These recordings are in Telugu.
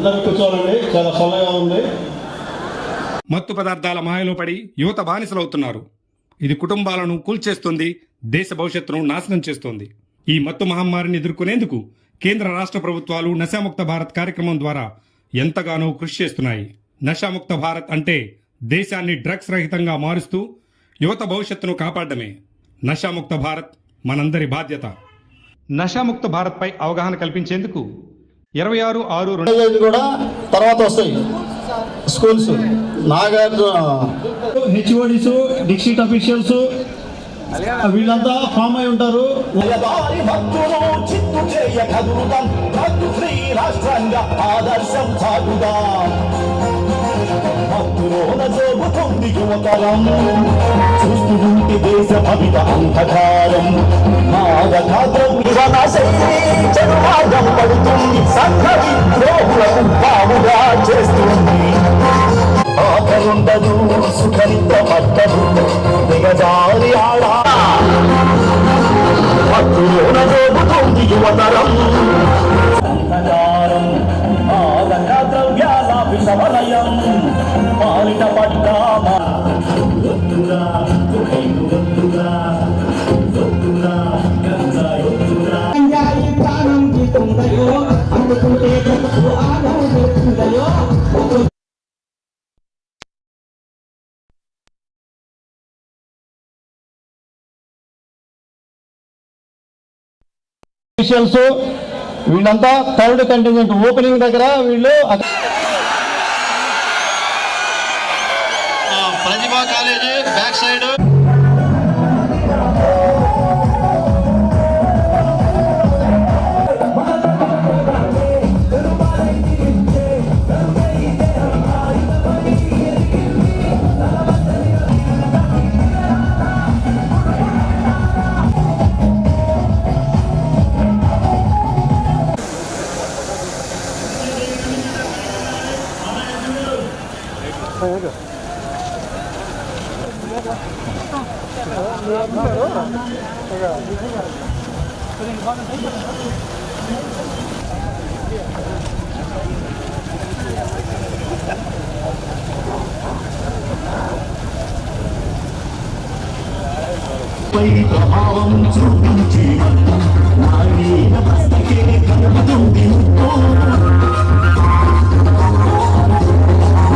అందరూ కూర్చోవాలండి. చాలా చల్లగా ఉంది. మత్తు పదార్థాల మాయలో పడి యువత బానిసలవుతున్నారు. ఇది కుటుంబాలను కూల్చేస్తుంది దేశ భవిష్యత్తును నాశనం చేస్తోంది. ఈ మత్తు మహమ్మారిని ఎదుర్కొనేందుకు కేంద్ర రాష్ట్ర ప్రభుత్వాలు నశాముక్త భారత్ కార్యక్రమం ద్వారా ఎంతగానో కృషి చేస్తున్నాయి. నశాముక్త భారత్ అంటే దేశాన్ని డ్రగ్స్ రహితంగా మారుస్తూ యువత భవిష్యత్తును కాపాడమే నశాముక్త భారత్ మనందరి బాధ్యత. నశాముక్త భారత్పై అవగాహన కల్పించేందుకు ఇరవై ఆరు ఆరు రెండు కూడా తర్వాత వస్తాయి. Schools Nagarjuna. HODs district officials వీళ్ళంతా ఫామ్ అయి ఉంటారు. నిలబారి భక్తులు చిత్తు చేయ కదులుదాం భక్తు യുവതരം అఫీషియల్స్ వీళ్ళంతా థర్డ్ కంటింజెంట్ ఓపెనింగ్ దగ్గర వీళ్ళు Pratibha Pratibha college back side. పై ప్రభావం చూపించి నాయన బస్తకే కనబడుతుంది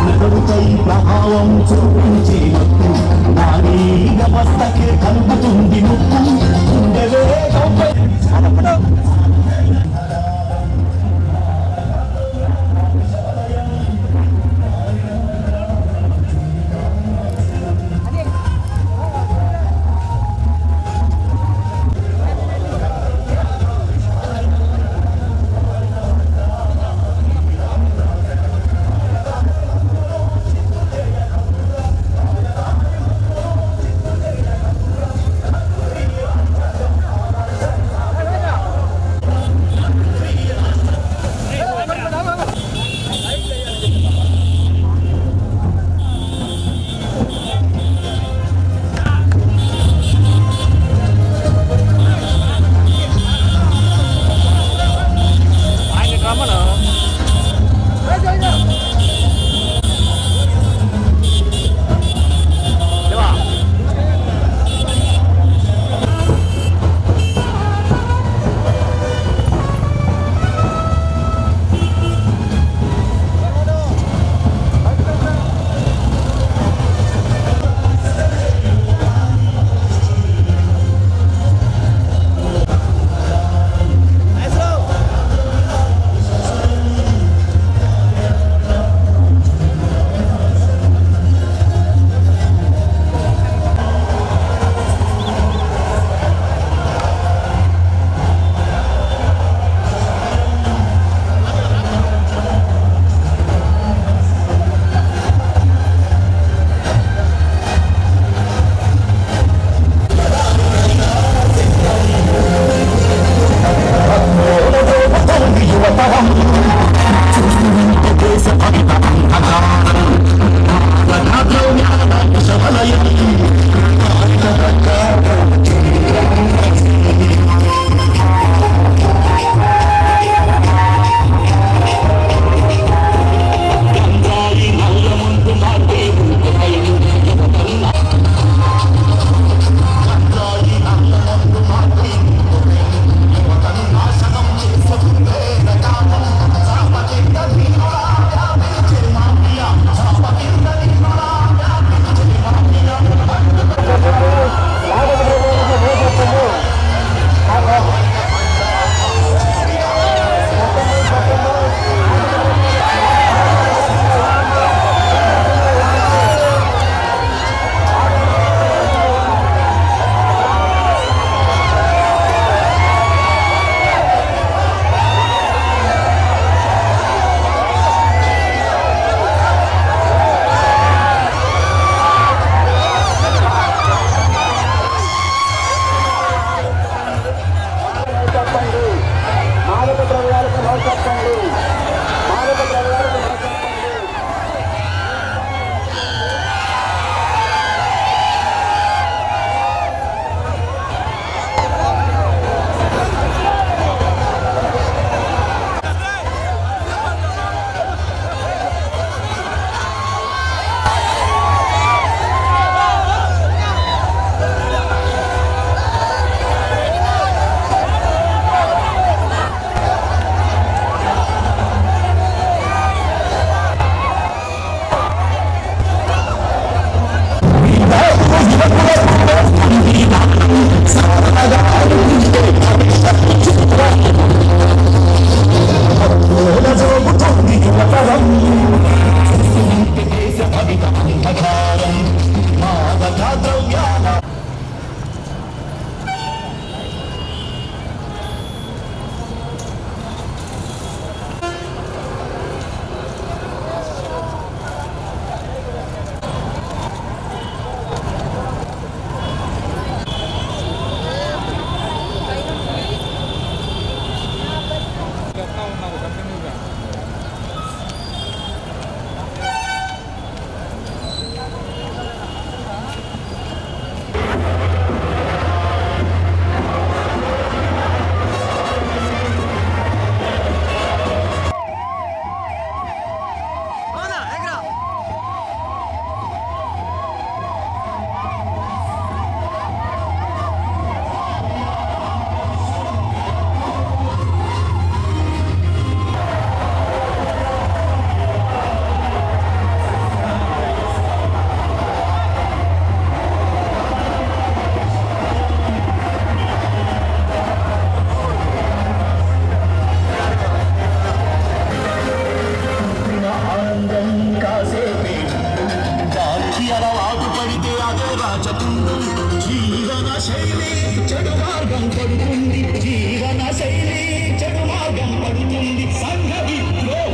నగరుపై ప్రభావం చూపించి నాయన బస్తకే కనబడుతుంది ముక్కు గుండెలే రాజరాజకుంది జీవన శైలి చెడు మార్గం పడుతుంది. జీవన శైలి చెడు మార్గం పడుతుంది. సంఘ విద్రోహ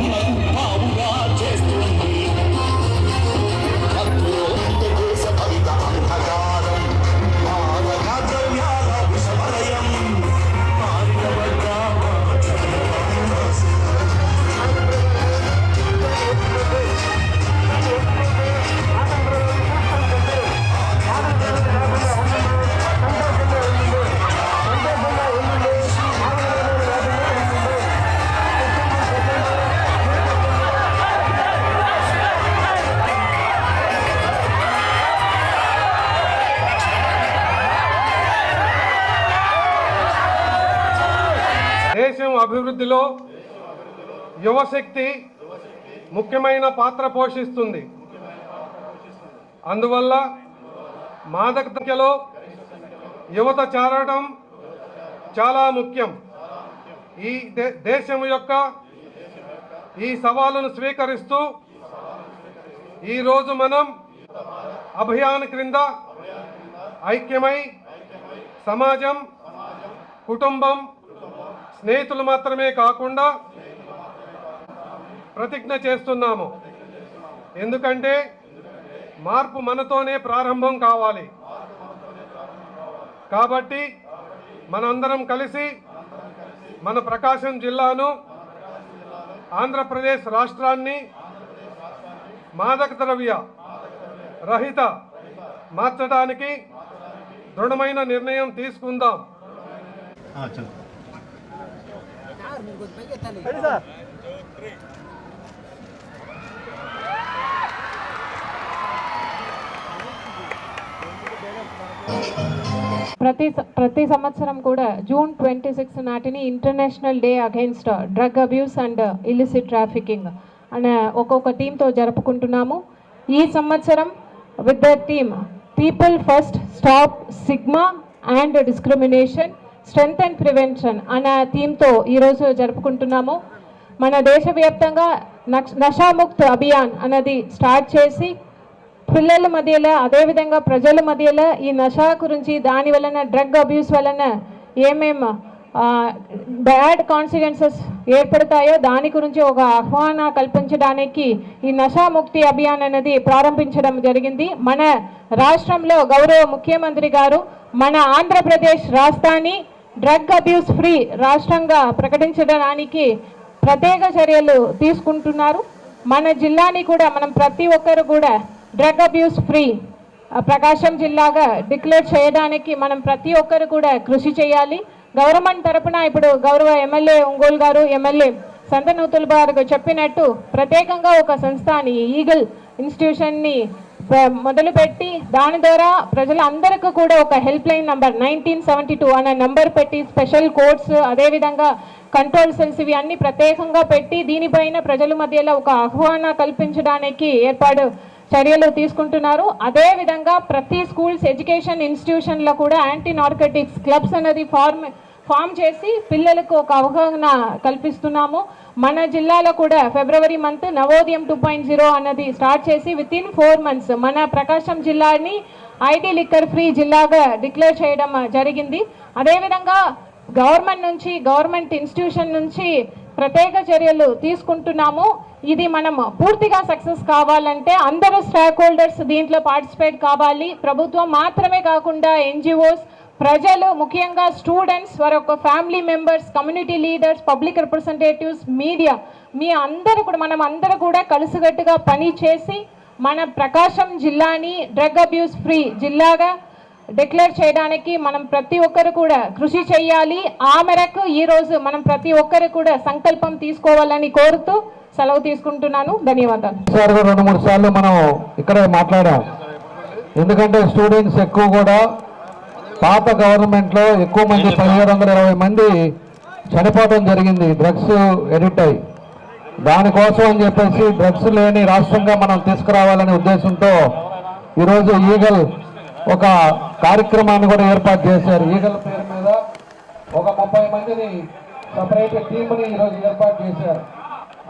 యువశక్తి ముఖ్యమైన పాత్ర పోషిస్తుంది. అందువల్ల మాదకతలో యువత చేరడం చాలా ముఖ్యం. ఈ దే- దేశం యొక్క ఈ సవాలును స్వీకరిస్తూ ఈరోజు మనం అభియాన్ క్రింద ఐక్యమై సమాజం కుటుంబం స్నేహితులు మాత్రమే కాకుండా ప్రతిజ్ఞ చేస్తున్నాము. ఎందుకంటే మార్పు మనతోనే ప్రారంభం కావాలి. కాబట్టి మనందరం కలిసి మన ప్రకాశం జిల్లాను ఆంధ్రప్రదేశ్ రాష్ట్రాన్ని మాదక ద్రవ్య రహిత మార్చడానికి దృఢమైన నిర్ణయం తీసుకుందాం. ప్రతి ప్రతి సంవత్సరం కూడా June twenty six నాటిని international day against drug abuse and illicit trafficking అనే ఒక్కొక్క టీంతో జరుపుకుంటున్నాము. ఈ సంవత్సరం with the team people first stop stigma and discrimination strength and prevention అనే థీమ్తో ఈరోజు జరుపుకుంటున్నాము. మన దేశవ్యాప్తంగా నక్ష నషాముక్త్ అభియాన్ అనేది స్టార్ట్ చేసి పిల్లల మధ్యలో అదేవిధంగా ప్రజల మధ్యలో ఈ నషా గురించి దాని వలన డ్రగ్ అబ్యూస్ వలన ఏమేం బ్యాడ్ కాన్సిక్వెన్సెస్ ఏర్పడతాయో దాని గురించి ఒక ఆహ్వాన కల్పించడానికి ఈ నషా ముక్తి అభియాన్ అనేది ప్రారంభించడం జరిగింది. మన రాష్ట్రంలో గౌరవ ముఖ్యమంత్రి గారు మన ఆంధ్రప్రదేశ్ రాష్ట్రాన్ని డ్రగ్ అబ్యూస్ ఫ్రీ రాష్ట్రంగా ప్రకటించడానికి ప్రత్యేక చర్యలు తీసుకుంటున్నారు. మన జిల్లాని కూడా మనం ప్రతి ఒక్కరు కూడా డ్రగ్ అబ్యూస్ ఫ్రీ ప్రకాశం జిల్లాగా డిక్లేర్ చేయడానికి మనం ప్రతి ఒక్కరు కూడా కృషి చేయాలి. గవర్నమెంట్ తరపున ఇప్పుడు గౌరవ ఎమ్మెల్యే ఒంగోలు గారు ఎమ్మెల్యే సంతనూతుల గారు చెప్పినట్టు ప్రత్యేకంగా ఒక సంస్థని ఈగల్ ఇన్స్టిట్యూషన్ని మొదలుపెట్టి దాని ద్వారా ప్రజలందరికీ కూడా ఒక helpline number nineteen seventy two అనే నంబర్ పెట్టి స్పెషల్ కోడ్స్ అదేవిధంగా కంట్రోల్ సెల్స్ ఇవి అన్ని ప్రత్యేకంగా పెట్టి దీనిపైన ప్రజల మధ్యలో ఒక ఆహ్వాన కల్పించడానికి ఏర్పాటు చర్యలు తీసుకుంటున్నారు. అదే విధంగా ప్రతి స్కూల్స్ ఎడ్యుకేషన్ ఇన్స్టిట్యూషన్లో కూడా యాంటీ నార్కటిక్స్ క్లబ్స్ అనేది ఫార్మ్ ఫామ్ చేసి పిల్లలకు ఒక అవగాహన కల్పిస్తున్నాము. మన జిల్లాలో కూడా ఫిబ్రవరి month Navodayam two point zero అన్నది స్టార్ట్ చేసి విత్ ఇన్ ఫోర్ మంత్స్ మన ప్రకాశం జిల్లాని ఐటీ లిక్కర్ ఫ్రీ జిల్లాగా డిక్లేర్ చేయడం జరిగింది. అదేవిధంగా గవర్నమెంట్ నుంచి గవర్నమెంట్ ఇన్స్టిట్యూషన్ నుంచి ప్రత్యేక చర్యలు తీసుకుంటున్నాము. ఇది మనం పూర్తిగా సక్సెస్ కావాలంటే అందరూ స్టాక్ హోల్డర్స్ దీంట్లో పార్టిసిపేట్ కావాలి. ప్రభుత్వం మాత్రమే కాకుండా ఎన్జిఓస్ ప్రజలు ముఖ్యంగా స్టూడెంట్స్ వారి యొక్క family members community leaders public representatives media మీ అందరూ కూడా మనం అందరూ కూడా కలిసికట్టుగా పని చేసి మన ప్రకాశం జిల్లాని డ్రగ్ అబ్యూస్ ఫ్రీ జిల్లాగా డిక్లేర్ చేయడానికి మనం ప్రతి ఒక్కరు కూడా కృషి చేయాలి. ఆ మేరకు ఈ రోజు మనం ప్రతి ఒక్కరు కూడా సంకల్పం తీసుకోవాలని కోరుతూ సెలవు తీసుకుంటున్నాను. ధన్యవాదాలు. సార్ రెండు మూడు సార్లు మనం ఇక్కడే మాట్లాడాం. ఎందుకంటే స్టూడెంట్స్ ఎక్కువ కూడా పాత గవర్నమెంట్లో ఎక్కువ మంది పదిహేడు వందల ఇరవై మంది చనిపోవడం జరిగింది. డ్రగ్స్ ఎడిట్ అయ్యి. దానికోసం అని చెప్పేసి డ్రగ్స్ లేని రాష్ట్రంగా మనం తీసుకురావాలనే ఉద్దేశంతో ఈరోజు ఈగల్ ఒక కార్యక్రమాన్ని కూడా ఏర్పాటు చేశారు. ఈగల పేరు మీద ఒక ముప్పై మందిని సపరేట్ టీంని ఈరోజు ఏర్పాటు చేశారు.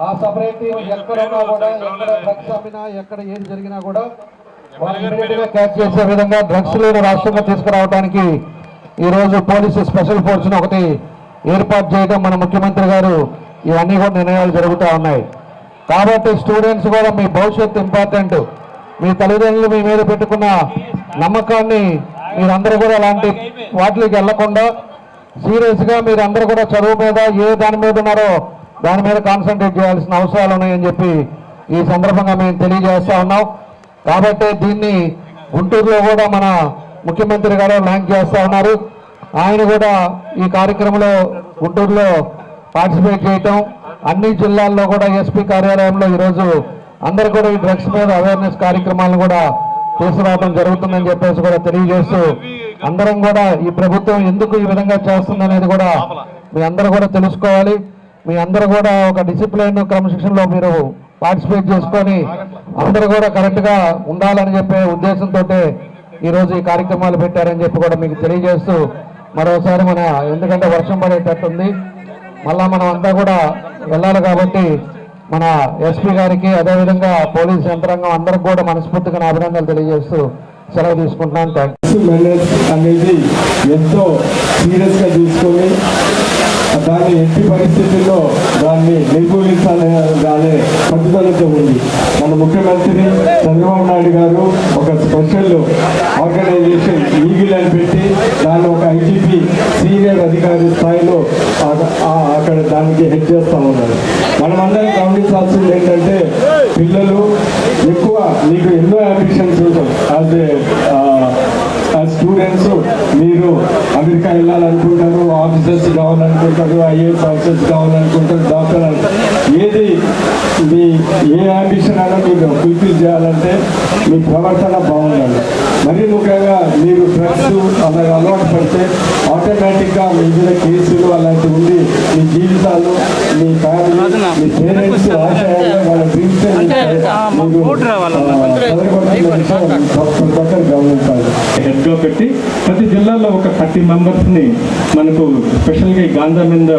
ఆ సపరేట్ టీం ఎక్కడున్నా కూడా ఎక్కడ డ్రగ్స్ అమ్మినా ఎక్కడ ఏది జరిగినా కూడా వాళ్ళని క్యాచ్ చేసే విధంగా డ్రగ్స్ లేని రాష్ట్రంగా తీసుకురావడానికి ఈరోజు పోలీసు స్పెషల్ ఫోర్స్ను ఒకటి ఏర్పాటు చేయడం మన ముఖ్యమంత్రి గారు ఇవన్నీ కూడా నిర్ణయాలు జరుగుతూ ఉన్నాయి. కాబట్టి స్టూడెంట్స్ కూడా మీ భవిష్యత్తు ఇంపార్టెంట్. మీ తల్లిదండ్రులు మీ మీద పెట్టుకున్న నమ్మకాన్ని మీరందరూ కూడా అలాంటి వాటికి వెళ్ళకుండా సీరియస్గా మీరందరూ కూడా చదువు మీద ఏ దాని మీద ఉన్నారో దాని మీద కాన్సన్ట్రేట్ చేయాల్సిన అవసరాలు ఉన్నాయని చెప్పి ఈ సందర్భంగా మేము తెలియజేస్తా ఉన్నాం. కాబట్టి దీన్ని గుంటూరులో కూడా మన ముఖ్యమంత్రి గారు ల్యాంక్ చేస్తూ ఉన్నారు. ఆయన కూడా ఈ కార్యక్రమంలో గుంటూరులో పార్టిసిపేట్ చేయటం అన్ని జిల్లాల్లో కూడా ఎస్పీ కార్యాలయంలో ఈరోజు అందరూ కూడా ఈ డ్రగ్స్ మీద అవేర్నెస్ కార్యక్రమాలను కూడా తీసుకురావడం జరుగుతుందని చెప్పేసి కూడా తెలియజేస్తూ అందరం కూడా ఈ ప్రభుత్వం ఎందుకు ఈ విధంగా చేస్తుంది అనేది కూడా మీ అందరూ కూడా తెలుసుకోవాలి. మీ అందరూ కూడా ఒక డిసిప్లిన్ క్రమశిక్షణలో మీరు పార్టిసిపేట్ చేసుకొని అందరూ కూడా కరెక్ట్గా ఉండాలని చెప్పే ఉద్దేశంతో ఈరోజు ఈ కార్యక్రమాలు పెట్టారని చెప్పి కూడా మీకు తెలియజేస్తూ మరోసారి మన ఎందుకంటే వర్షం పడేటట్టుంది. మళ్ళా మనం అంతా కూడా వెళ్ళాలి కాబట్టి మన ఎస్పీ గారికి అదేవిధంగా పోలీస్ యంత్రాంగం అందరికి కూడా మనస్ఫూర్తిగా అభినందనలు తెలియజేస్తూ సెలవు తీసుకుంటున్నాను. థ్యాంక్ అనేది ఎంతో సీరియస్గా తీసుకొని దాన్ని ఎట్టి పరిస్థితుల్లో దాన్ని నిర్మూలించాలనే పట్టుదలతో ఉంది. మన ముఖ్యమంత్రి చంద్రబాబు నాయుడు గారు ఒక స్పెషల్ ఆర్గనైజేషన్ ఈగిల్ అని పెట్టి దాన్ని ఒక ఐటీపీ సీనియర్ అధికారి స్థాయిలో ఆ- ఆ- అక్కడ దానికి హెడ్ చేస్తా ఉన్నారు మనమందరం గమనించాల్సింది ఏంటంటే పిల్లలు ఎక్కువ మీకు ఎన్నో అంబిషన్స్ ఉంటాయి యాజ్ ఏ స్టూడెంట్స్ మీరు అమెరికా వెళ్ళాలనుకుంటారు ఆఫీసర్స్ కావాలనుకుంటారు ఐఏఎస్ ఆఫీసర్స్ కావాలనుకుంటారు డాక్టర్ ఏది మీ ఏ అంబిషన్ అయినా మీరు ఫుల్ఫిల్ చేయాలంటే మీ ప్రవర్తన బాగుండాలి. మరీ ముఖ్యంగా మీరు డ్రగ్స్ అలా అలవాటు పడితే ఆటోమేటిక్గా మీ మీద కేసులు అలాంటివి ఉండి మీ జీవితాలు మీ ఫ్యామిలీ మీ పేరెంట్స్ ఆశయాలు వాళ్ళ డ్రీమ్స్ గమనించాలి. హెడ్గా పెట్టి ప్రతి జిల్లాలో ఒక థర్టీ మెంబర్స్ని మనకు స్పెషల్గా ఈ గాంజా మీద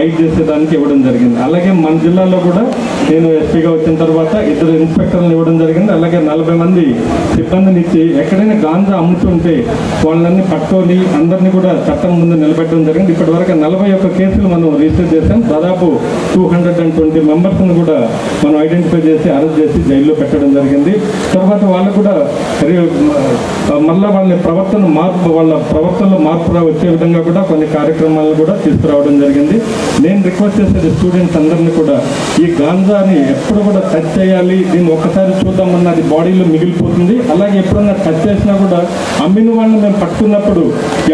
రైడ్ చేసేదానికి ఇవ్వడం జరిగింది. అలాగే మన జిల్లాలో కూడా నేను ఎస్పీగా వచ్చిన తర్వాత ఇద్దరు ఇన్స్పెక్టర్లను ఇవ్వడం జరిగింది. అలాగే నలభై మంది సిబ్బందిని ఇచ్చి ఎక్కడైనా గాంజా అమ్ముతుంటే వాళ్ళని పట్టుకొని అందరినీ కూడా చట్టం ముందు నిలబెట్టడం జరిగింది. ఇప్పటి వరకు నలభై ఒక్క కేసులు మనం రిజిస్టర్ చేసాం దాదాపు టూ హండ్రెడ్ అండ్ ట్వంటీ మెంబర్స్ని కూడా మనం ఐడెంటిఫై చేసి అరెస్ట్ చేసి జైల్లో పెట్టడం జరిగింది. తర్వాత వాళ్ళు కూడా రి- మళ్ళా వాళ్ళ ప్రవర్తన మార్పు వాళ్ళ ప్రవర్తనలో మార్పు వచ్చే విధంగా కూడా కొన్ని కార్యక్రమాలను కూడా తీసుకురావడం జరిగింది. నేను రిక్వెస్ట్ చేసేది స్టూడెంట్స్ అందరినీ కూడా ఈ గాంజాని ఎప్పుడు కూడా టచ్ చేయాలి దీన్ని ఒక్కసారి చూద్దామన్నది బాడీలో మిగిలిపోతుంది. అలాగే ఎప్పుడన్నా టచ్ చేసినా కూడా అమ్మిన వాళ్ళని మేము పట్టుకున్నప్పుడు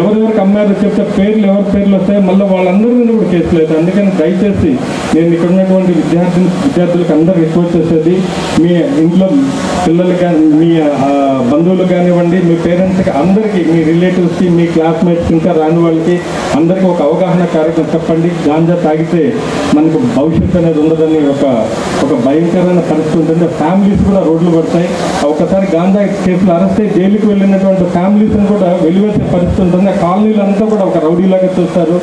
ఎవరెవరికి అమ్మారో చెప్తే పేర్లు ఎవరి పేర్లు వస్తాయో మళ్ళీ వాళ్ళందరి మీద కూడా కేసులు అవుతాయి అందుకని దయచేసి నేను ఇక్కడ ఉన్నటువంటి విద్యార్థి విద్యార్థులకు అందరూ రిక్వెస్ట్ చేసేది మీ ఇంట్లో పిల్లలు కానీ మీ బంధువులు కానివ్వండి మీ పేరెంట్స్ పేరెంట్స్కి అందరికీ మీ రిలేటివ్స్కి మీ క్లాస్మేట్స్ ఇంకా రాని వాళ్ళకి అందరికీ ఒక అవగాహన కార్యక్రమం చెప్పండి. గాంజా తాగితే మనకు భవిష్యత్తు అనేది ఉండదని ఒక ఒక భయంకరమైన పరిస్థితి ఉంటుంది. ఫ్యామిలీస్ కూడా రోడ్లు పడతాయి. ఒకసారి గాంజా కేసులు అరెస్ట్ అయ్యి జైలుకి వెళ్ళినటువంటి ఫ్యామిలీస్ని కూడా వెలివేసే పరిస్థితి ఉంటుంది. ఆ కాలనీలు అంతా కూడా ఒక రౌడీలాగా చూస్తారు.